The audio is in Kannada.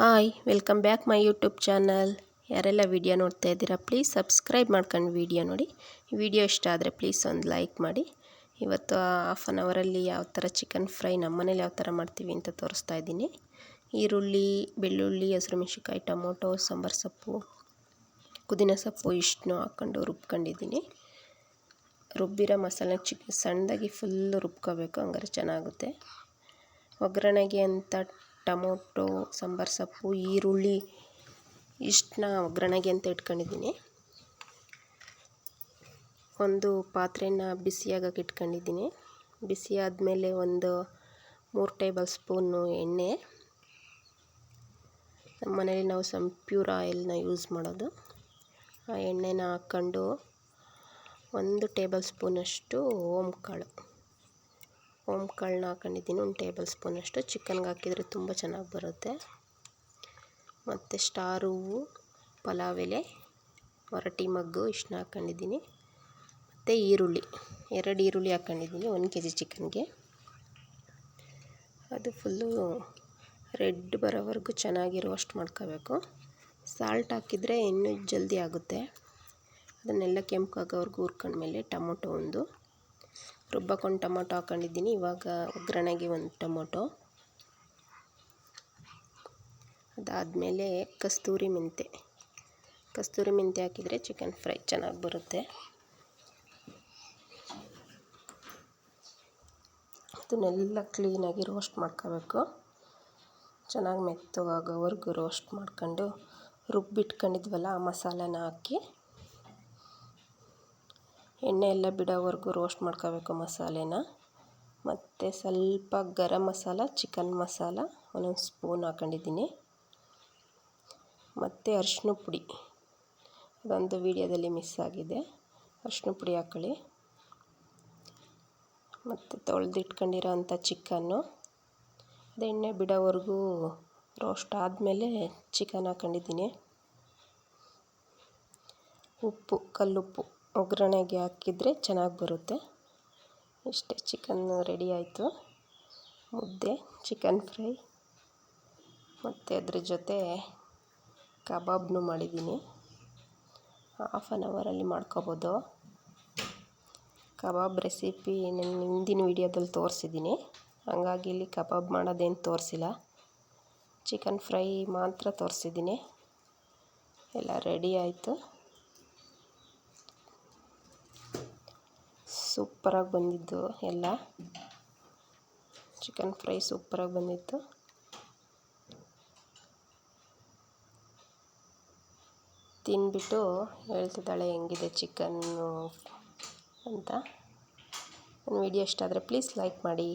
Hi, welcome back my YouTube channel. ಯಾರೆಲ್ಲ ವಿಡಿಯೋ ನೋಡ್ತಾ ಇದ್ದೀರಾ, ಪ್ಲೀಸ್ ಸಬ್ಸ್ಕ್ರೈಬ್ ಮಾಡ್ಕೊಂಡು ವಿಡಿಯೋ ನೋಡಿ. ವಿಡಿಯೋ ಇಷ್ಟ ಆದರೆ ಪ್ಲೀಸ್ ಒಂದು ಲೈಕ್ ಮಾಡಿ. ಇವತ್ತು ಹಾಫ್ ಆನ್ ಅವರಲ್ಲಿ ಯಾವ ಥರ ಚಿಕನ್ ಫ್ರೈ ನಮ್ಮನೇಲಿ ಯಾವ ಥರ ಮಾಡ್ತೀವಿ ಅಂತ ತೋರಿಸ್ತಾ ಇದ್ದೀನಿ. ಈರುಳ್ಳಿ, ಬೆಳ್ಳುಳ್ಳಿ ಹಸಿರು ಮೆಣಸಿನ್ಕಾಯಿ ಟೊಮೊಟೊ, ಸಾಂಬಾರು ಸೊಪ್ಪು, ಪುದೀನ ಸೊಪ್ಪು ಇಷ್ಟನ್ನು ಹಾಕ್ಕೊಂಡು ರುಬ್ಕೊಂಡಿದ್ದೀನಿ. ರುಬ್ಬಿರೋ ಮಸಾಲೆ ಚಿಕ್ಕ ಸಣ್ಣದಾಗಿ ಫುಲ್ಲು ರುಬ್ಕೋಬೇಕು, ಹಂಗಾರೆ ಚೆನ್ನಾಗುತ್ತೆ. ಒಗ್ಗರಣೆಗೆ ಅಂತ ಟೊಮೊಟೊ, ಸಾಂಬಾರು ಸೊಪ್ಪು, ಈರುಳ್ಳಿ, ಇಷ್ಟನ್ನ ಒಗ್ಗರಣೆಗೆ ಅಂತ ಇಟ್ಕೊಂಡಿದ್ದೀನಿ. ಒಂದು ಪಾತ್ರೆನ ಬಿಸಿಯಾಗಕ್ಕೆ ಇಟ್ಕೊಂಡಿದ್ದೀನಿ. ಬಿಸಿ ಆದಮೇಲೆ ಒಂದು ಮೂರು ಟೇಬಲ್ ಸ್ಪೂನು ಎಣ್ಣೆ. ನಮ್ಮ ಮನೇಲಿ ನಾವು ಸಮ್ ಪ್ಯೂರ್ ಆಯಿಲ್ನ ಯೂಸ್ ಮಾಡೋದು. ಆ ಎಣ್ಣೆನ ಹಾಕ್ಕೊಂಡು ಒಂದು ಟೇಬಲ್ ಸ್ಪೂನಷ್ಟು ಓಮ್ ಕಾಳು ಓಮ್ ಕಾಳನ್ನ ಹಾಕೊಂಡಿದ್ದೀನಿ. ಒಂದು ಟೇಬಲ್ ಸ್ಪೂನಷ್ಟು ಚಿಕನ್ಗೆ ಹಾಕಿದರೆ ತುಂಬ ಚೆನ್ನಾಗಿ ಬರುತ್ತೆ. ಮತ್ತು ಸ್ಟಾರ್ ಹೂವು, ಪಲಾವ್ ಎಲೆ ಹೊರಟಿ ಮಗ್ಗು ಇಷ್ಟನ್ನ ಹಾಕೊಂಡಿದ್ದೀನಿ. ಮತ್ತು ಈರುಳ್ಳಿ. ಎರಡು ಈರುಳ್ಳಿ ಹಾಕೊಂಡಿದ್ದೀನಿ. ಒಂದು ಕೆ ಜಿ ಚಿಕನ್ಗೆ. ಅದು ಫುಲ್ಲು ರೆಡ್ ಬರೋವರೆಗೂ ಚೆನ್ನಾಗಿರುವಷ್ಟು ಮಾಡ್ಕೋಬೇಕು. ಸಾಲ್ಟ್ ಹಾಕಿದರೆ ಇನ್ನೂ ಜಲ್ದಿ ಆಗುತ್ತೆ. ಅದನ್ನೆಲ್ಲ ಕೆಂಪು ಕೆಂಪಾಗೋವರೆಗೂ ಹುರ್ಕೊಂಡ್ಮೇಲೆ ಟೊಮೊಟೊ ಒಂದು. ರುಬ್ಬಕೊಂಡು ಟೊಮೊಟೊ ಹಾಕೊಂಡಿದ್ದೀನಿ. ಇವಾಗ ಒಗ್ಗರಣೆಗೆ ಒಂದು ಟೊಮೊಟೊ. ಅದಾದಮೇಲೆ ಕಸ್ತೂರಿ ಮೆಂತೆ. ಕಸ್ತೂರಿ ಮೆಂತೆ ಹಾಕಿದರೆ ಚಿಕನ್ ಫ್ರೈ ಚೆನ್ನಾಗಿ ಬರುತ್ತೆ. ಅದನ್ನೆಲ್ಲ ಕ್ಲೀನಾಗಿ ರೋಸ್ಟ್ ಮಾಡ್ಕೋಬೇಕು. ಚೆನ್ನಾಗಿ ಮೆತ್ತಗಾಗೋವರೆಗೂ ರೋಸ್ಟ್ ಮಾಡ್ಕೊಂಡು ರುಬ್ಬಿಟ್ಕೊಂಡಿದ್ವಲ್ಲ ಆ ಮಸಾಲೆನ ಹಾಕಿ ಎಣ್ಣೆ ಎಲ್ಲ ಬಿಡೋವರೆಗೂ ರೋಸ್ಟ್ ಮಾಡ್ಕೋಬೇಕು ಮಸಾಲೆನ. ಮತ್ತು ಸ್ವಲ್ಪ ಗರಂ ಮಸಾಲ, ಚಿಕನ್ ಮಸಾಲ ಒಂದೊಂದು ಸ್ಪೂನ್ ಹಾಕೊಂಡಿದ್ದೀನಿ. ಮತ್ತು ಅರಿಶಿನ ಪುಡಿ. ಅದೊಂದು ವೀಡಿಯೋದಲ್ಲಿ ಮಿಸ್ ಆಗಿದೆ. ಅರಿಶಿನ ಪುಡಿ ಹಾಕ್ಕೊಳ್ಳಿ ಮತ್ತು ತೊಳೆದಿಟ್ಕೊಂಡಿರೋ ಅಂಥ ಚಿಕನ್ನು. ಅದು ಎಣ್ಣೆ ಬಿಡೋವರೆಗೂ ರೋಸ್ಟ್ ಆದಮೇಲೆ ಚಿಕನ್ ಹಾಕೊಂಡಿದ್ದೀನಿ. ಉಪ್ಪು, ಕಲ್ಲುಪ್ಪು. ಒಗ್ಗರಣೆಗೆ ಹಾಕಿದರೆ ಚೆನ್ನಾಗಿ ಬರುತ್ತೆ. ಇಷ್ಟೇ ಚಿಕನ್ ರೆಡಿ ಆಯಿತು. ಮುದ್ದೆ ಚಿಕನ್ ಫ್ರೈ ಮತ್ತು ಅದ್ರ ಜೊತೆ ಕಬಾಬ್ನು ಮಾಡಿದ್ದೀನಿ. ಹಾಫ್ ಆನ್ ಅವರಲ್ಲಿ ಮಾಡ್ಕೊಬೋದು. ಕಬಾಬ್ ರೆಸಿಪಿ ನನ್ನ ಹಿಂದಿನ ವೀಡಿಯೋದಲ್ಲಿ ತೋರಿಸಿದ್ದೀನಿ. ಹಂಗಾಗಿ ಇಲ್ಲಿ ಕಬಾಬ್ ಮಾಡೋದೇನು ತೋರಿಸಿಲ್ಲ. ಚಿಕನ್ ಫ್ರೈ ಮಾತ್ರ ತೋರಿಸಿದ್ದೀನಿ. ಎಲ್ಲ ರೆಡಿ ಆಯಿತು. ಸೂಪರಾಗಿ ಬಂದಿದ್ದು ಎಲ್ಲ. ಚಿಕನ್ ಫ್ರೈ ಸೂಪರಾಗಿ ಬಂದಿತ್ತು. ತಿಂದ್ಬಿಟ್ಟು ಹೇಳ್ತಿದ್ದಾಳೆ, ಹೆಂಗಿದೆ ಚಿಕನ್ನು ಅಂತ? ನನ್ನ ವಿಡಿಯೋ ಇಷ್ಟ ಆದರೆ ಪ್ಲೀಸ್ ಲೈಕ್ ಮಾಡಿ.